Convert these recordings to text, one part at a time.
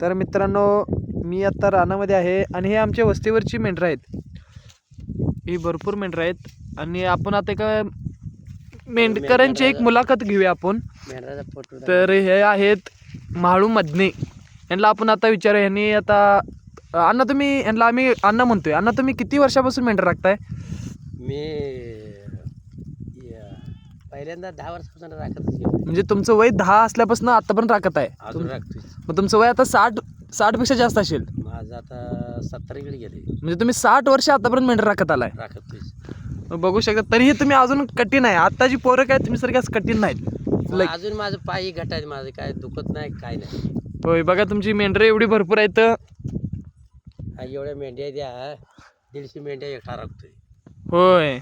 तर मित्रांनो मी आत्ता रानामध्ये आहे आणि हे आमच्या वस्तीवरची मेंढरं आहेत. ही भरपूर मेंढरं आहेत. आणि आपण आता एका मेंढकरांची एक मुलाखत घेऊया आपण. तर हे आहेत म्हाळू मधने यांना आपण आता विचारू यांनी आता अण्णा तुम्ही यांना आम्ही अण्णा म्हणतोय. अण्णा तुम्ही किती वर्षापासून मेंढर राखताय? मी पहिल्यांदा दहा वर्षापासून राखतच गेलो म्हणजे तुमचं वय दहा असल्यापासून आतापर्यंत राखत आहे. अजून राखतोय. मग तुमचं वय आता साठ साठपेक्षा जास्त असेल. माझं आता सत्तरकडे गेले. म्हणजे तुम्ही साठ वर्ष आतापर्यंत मेंढर राखत आलाय. राखतोय. मग बघू शकता तरीही तुम्ही अजून कठीण आहे. आताची पोरं काय तुम्ही सारखी कठीण नाहीत. लाईक अजून माझं पायी घट आहे माझं. काय दुखत नाही काय नाही. होय बघा तुमची मेंढरं एवढी भरपूर आहेत हा एवढ्या मेंढ्या द्या. दीडशे मेंढ्या एकटा राखतोय. होय.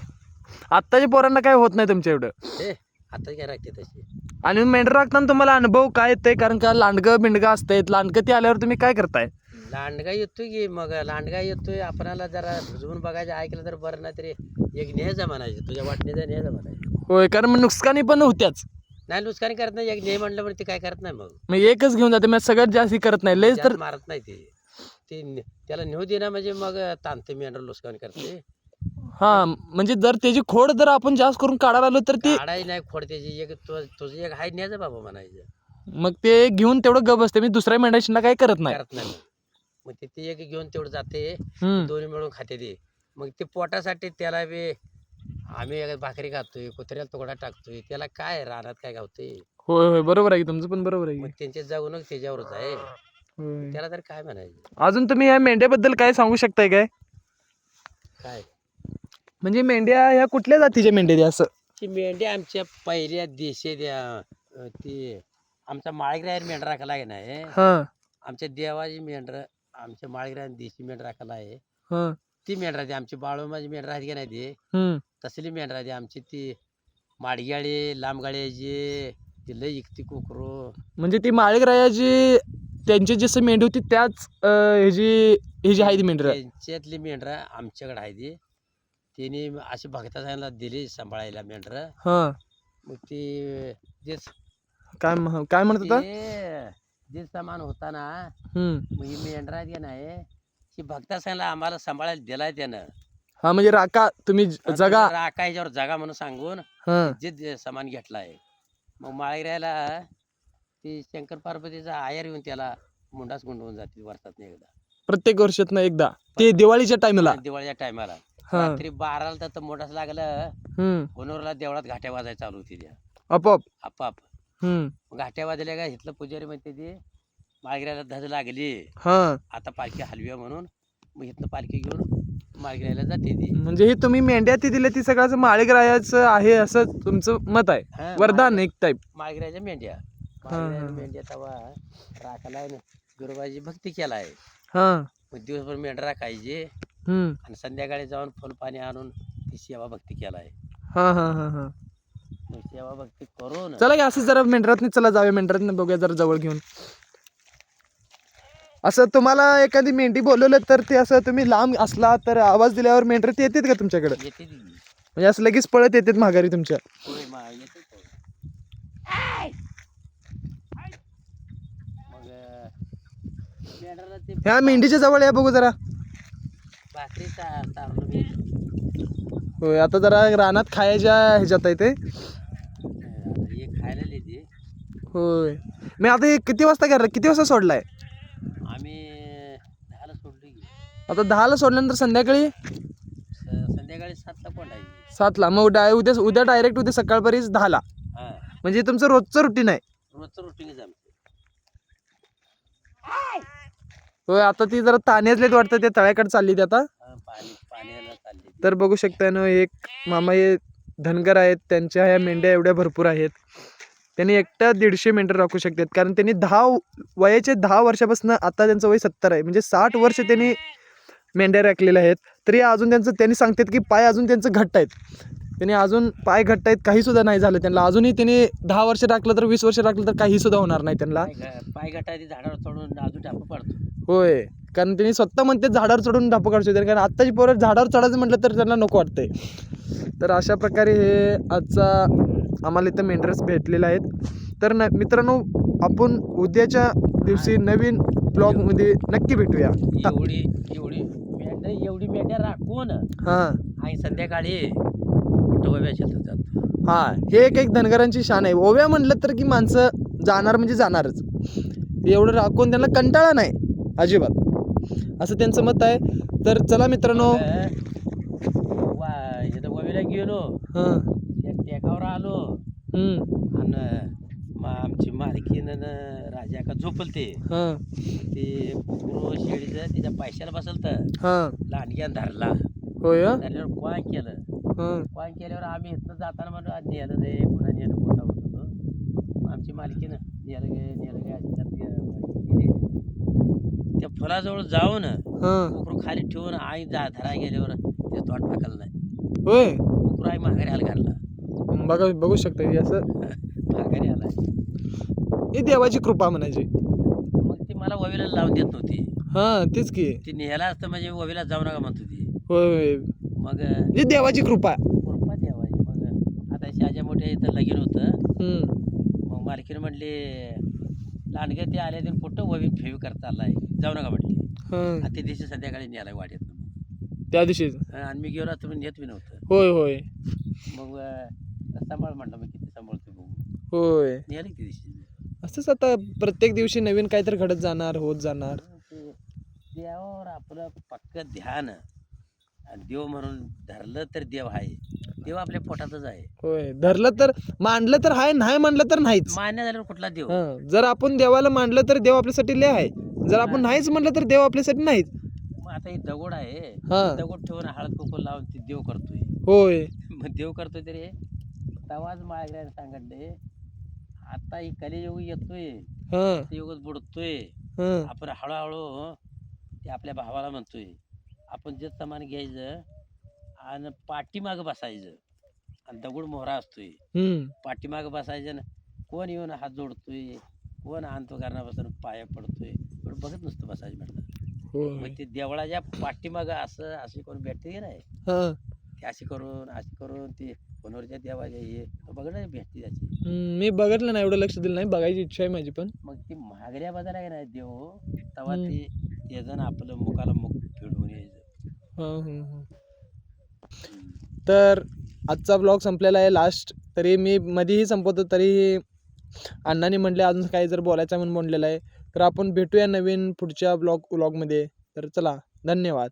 आत्ताच्या पोरांना काय होत नाही तुमच्या एवढं? हे आता काय राखते तशी? आणि मेंढर राखताना तुम्हाला अनुभव काय येतंय? कारण का लांडगं बिंडगं असतंय लांडगं ते आल्यावर तुम्ही काय करताय? लांडगा येतोय की मग? लांडगा येतोय. आपणाला जरा भिजवून बघायचं ऐकलं तर बरं नाही तरी एक न्यायचा म्हणायचं तुझ्या वाटणीचा न्यायचा म्हणायचं होय कारण मग नुकसानी पण होत्याच. नाही नुकसानी करत नाही. एक न्याय म्हणलं पण ते काय करत नाही मग? मग एकच घेऊन जाते. मग सगळ्यात जास्त करत नाही. लयच तर मारत नाही ते. ते न- त्याला नेऊ देणं म्हणजे मग ताणते मेंढर लुसकान करते. हा म्हणजे जर त्याची खोड जर आपण जास्त करून काढायला आलो तर ते नाही खोड त्याची एक तु- तुझं एक हाय न्यायचं बाबा म्हणायचं मग ते घेऊन तेवढं गप असते मी दुसऱ्या मेंढ्याशीना काय करत नाही करत नाही मग. ते- ते एक घेऊन तेवढं जाते हम्म. दोन्ही मिळून खाते ते मग ते पोटासाठी त्याला बी आम्ही एक भाकरी खातोय कुत्र्याला तुकडा टाकतोय त्याला काय रानात काय गावतोय होय होय बरोबर आहे की तुमचं पण बरोबर आहे मग की. त्यांचे जगणूक त्याच्यावरच आहे होय. त्याला तर काय म्हणायचं अजून तुम्ही या मेंढ्याबद्दल काय सांगू शकताय काय काय म्हणजे मेंढ्या ह्या कुठल्या जातीच्या मेंढ्या द्या असं? ती मेंढ्या आमच्या पहिल्या देशे द्या ती आमचा माळगिरायर मेंढरा राखायला आहे नाही हा? आमच्या देवाची मेंढर आमच्या माळगिरायन देशी मेंढर राखायला आहे. हा. ती मेंढरा ती आमची बाळूमाची मेंढर आहेत की नाही ती? हम्म. तसली मेंढरा ती आमची ती माडग्याळी लांबगाळ्याची ती लय इकती कुकरू. म्हणजे ती माळीगरायाची त्यांची जसं मेंढी होती त्याच अं, ह्याची ह्याची आहे ती मेंढर. त्यांच्यातली मेंढर आमच्याकडे आहे ती. तिने अशी भक्ता सांगायला दिली सांभाळायला मेंढर. हा. मग ती तेच काय म्ह- काय म्हणत होता? ते जे सामान होता ना हम्म. मग ही मेंढरा आहे ना हे भक्ता सांगायला आम्हाला सांभाळायला दिलाय त्यानं. हा म्हणजे राका तुम्ही ज- आणि जगा. तुम्ही राखा ह्याच्यावर जगा म्हणून सांगून हा. जे जे सामान घेतलाय मग माळगिरायला ती शंकर पार्वतीचा आयर येऊन त्याला मुंडास गुंडवून जाते वर्षात एकदा. प्रत्येक वर्षात एकदा. ते दिवाळीच्या टाइमला आणि दिवाळीच्या टायमाला हा. रात्री बाराला तर मुंडास लागलं. हम्म. देवळात घाट्या वाजायला चालू होती त्या. आपोआप? आपाप हम्म. मग घाट्या वाजल्या का इथलं पुजारी म्हणते ते माळगिरायला धज लागली. हा. आता पालखी हलव्या म्हणून मग इथनं पालखी घेऊन माळगिरायला जाते ती. म्हणजे हे तुम्ही मेंढ्या ती दिले ती सगळ्याच माळीगरायाचं आहे असं तुमचं मत आहे? हा, वरदान एक टाईप माळगिरायच्या मेंढ्या. हा. मेंढ्या तवा आहे ना गुरुबाजी भक्ती केलाय. हा. मग दिवसभर मेंढरा खायचे हम्म. आणि संध्याकाळी जाऊन फुल पाणी आणून ती सेवा भक्ती केलाय. हा हा हा हा. मग सेवा भक्ती करून चला की असं जरा मेंढरातनी चला जाऊया मेंढरातनं बघूया जरा जवळ घेऊन. असं तुम्हाला एखादी मेंढी बोलवलं तर ते असं तुम्ही लांब असला तर आवाज दिल्यावर मेंढर ते येतात का तुमच्याकडे? येते ती म्हणजे असं लगेच पळत येतात माघारी तुमच्या. होय मा येते तो. मग अं, मेंढराला ते ह्या मेंढीच्या जवळ या बघू जरा. भाकरी मी होय आता जरा रानात खायच्या ह्याच्यात आहे ते. हे खायला होय. मी आता हे किती वाजता करणार किती वाजता सोडलाय? आम्ही दहाला सोडलो की. आता दहाला सोडल्यानंतर संध्याकाळी? स- संध्याकाळी सातला कोंडायची सातला. मग डाय उद्या उद्या डायरेक्ट उद्या सकाळपर्यंत दहाला. हा. म्हणजे तुमचं रोजचं रुटीन आहे. रोजचं रुटीनच आमचं. होय आता ती जरा ताण्यातलेत वाटतं ते तळ्याकडे चालली ती आता. तर बघू शकता ना एक मामा हे धनगर आहेत त्यांच्या ह्या मेंढ्या एवढ्या भरपूर आहेत. त्यांनी एकट्या दीडशे मेंढ्या राखू शकतात कारण त्यांनी दहा वयाचे दहा वर्षापासून आता त्यांचं वय सत्तर आहे. म्हणजे साठ वर्ष त्यांनी मेंढ्या राखलेल्या आहेत. तरी अजून त्यांचं त्यांनी सांगतात की पाय अजून त्यांचं घट्ट आहेत. त्यांनी अजून पाय घट्ट आहेत काही सुद्धा नाही झालं त्यांना. अजूनही त्यांनी दहा वर्ष राखलं तर वीस वर्ष राखलं तर काही सुद्धा होणार नाही त्यांना. पाय घा- पाय गटायची झाडावर चढून अजून टापू पडतो होय. कारण त्यांनी स्वतः म्हणते झाडावर चढून ढापू काढू शकतात. कारण आत्ताची पोरं झाडावर चढायचं म्हटलं तर त्यांना नको वाटतंय. तर अशा प्रकारे हे आजचा आम्हाला इथं मेंढरस भेटलेले आहेत तर न मित्रांनो आपण उद्याच्या दिवशी नवीन ब्लॉगमध्ये नक्की भेटूया. एवढी एवढी एवढी राखून हा. आणि संध्याकाळी शेतात हा हे एक एक धनगरांची शान आहे. ओव्या म्हणलं तर की माणसं जाणार म्हणजे जाणारच. एवढं राखून त्यांना कंटाळा नाही अजिबात. असं त्यांचं मत आहे. तर चला मित्रांनो. ववीला गेलो. हां. टेकावर आलो. हम्म, आणि आमची मालकीन राजा का झोपल ते हां. ते शेळीचं तिच्या पैशाला बसल तर हां. लांडग्यान धरला. होय हं? धरल्यावर क्वाय केलं. हं, क्वाय केल्यावर आम्ही इथनं जाताना म्हणलो आज नेलं दे पुन्हा नेलं मोठा होत होतो आमची मालकीनं नेलं गे नेलं गे अशी त्यात गे- गेली. त्या फुलाजवळ जाऊन हं. कुकरू खाली ठेवून आई जा धरा गेल्यावर ते तोंड टाकलं नाही. होय? कुकरू आई माघारी आला घालला बघा बघू शकता हे असं. माघारी आला. ही देवाची कृपा म्हणायची. मग ती मला ववीला लावून देत नव्हती. हां तेच की. ती नेला असतं म्हणजे ववीला जाऊ नका म्हणत होती. होय होय. मग ही देवाची कृपा. कृपा देवाई मग आता शाजा मोठ्या इथं लगीन होतं. हम्म, मग मालकीनं म्हणले लांडगे ते आले ते कुठं ववी फेवी करता आलाय जाऊ नका म्हटली. हं. आणि ते दिवशी संध्याकाळी नेलाय वाड्यात त्या दिवशीच आणि मी गेलो तुम्ही नेत बी नव्हतं. होय होय. मग अं, सांभाळ म्हटलं मग किती सांभाळतो बघू होय. नेलं की दिवशी? असंच आता प्रत्येक दिवशी नवीन काहीतरी घडत जाणार होत जाणार. ते देवावर आपलं पक्क ध्यान. आणि देव म्हणून धरलं तर देव आहे. देव आपल्या पोटातच आहे. होय. धरलं तर मांडलं तर हाय नाही मांडलं तर नाहीच. मान्य झाल्यावर कुठला देव? हं. जर आपण देवाला मांडलं तर देव आपल्यासाठी लय आहे. जर आपण नाहीच म्हणलं तर देव आपल्यासाठी नाहीच. मग आता ही दगड आहे. हा. दगड ठेवून हळद कुकू लावून ती देव करतोय. होय. मग देव करतोय तरी तवाच माझ्याकडे सांगितले आता ही कलियुग येतोय. हं. ते युगच बुडतोय. हं. आपण हळूहळू ते आपल्या भावाला म्हणतोय. आपण जे सामान घ्यायचं आणि पाठीमागं बसायचं. आणि दगड मोहरा असतोय. हं पाठीमागं बसायचं ना कोण येऊन हात जोडतोय? कोण आणतो करण्यापासून पाया पडतोय? पण बघत नसतं बसायचं म्हटलं. होय. मग ते देवळाच्या पाठीमागं असं असे कोण भेटते की नाही? हं. ते अशी करून अशी करून ते फोनवरच्या देवाच्या हे बघ ना भेटते त्याची. मी बघितलं नाही एवढं लक्ष दिलं नाही. बघायची इच्छा आहे माझी पण. मग ती महागड्या बाजारा आहे ना देव तेव्हा हम्म. ते ते जण आपलं मुखाला मुख फिरवून यायचं. हं, हं, हं. तर आजचा ब्लॉग संपलेला आहे. लास्ट तरी मी मध्येही संपवतो तरीही अण्णांनी म्हटले अजून काही जर बोलायचं म्हणून म्हणलेलं आहे. तर आपण भेटूया नवीन पुढच्या ब्लॉग व्लॉगमध्ये तर चला धन्यवाद.